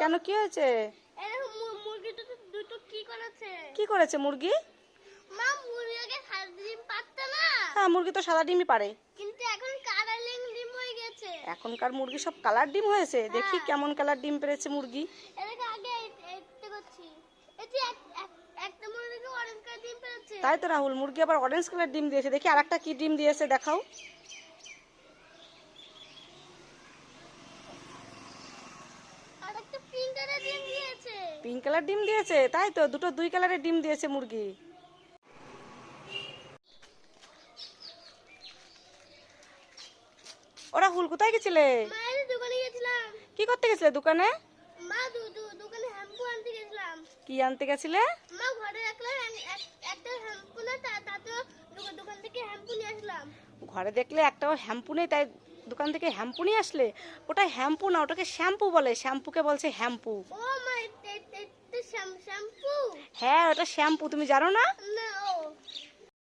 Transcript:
কেন কি হয়েছে? কি করেছে? মুরগি? হ্যাঁ মুরগি তো সাদা ডিমই পারে। কিন্তু এখন ডিম হয়ে গেছে। এখনকার মুরগি সব কালার ডিম হয়েছে। দেখি হ্যাঁ। কেমন কালার ডিম পেরেছে মুরগি। তাই তো রাহুল মুরগি আবার অরেঞ্জ কালার ডিম দিয়েছে। দেখি আর একটা কি ডিম দিয়েছে দেখাও। পিঙ্ক কালার ডিম দিয়েছে? তাই তো দুটো দুই কালারের ডিম দিয়েছে মুরগি। ওরা হুল কোথায় গেছিলে? কি করতে গেছিলে দোকানে? কি আনতে গেছিলে? ঘরে দেখলে একটাও হ্যাম্পু নেই তাই দোকান থেকে হ্যাম্পু নিয়ে আসলে? ওটা হ্যাম্পু না ওটাকে শ্যাম্পু বলে। শ্যাম্পুকে বলছে হ্যাম্পু হ্যাঁ ওটা শ্যাম্পু তুমি জানো না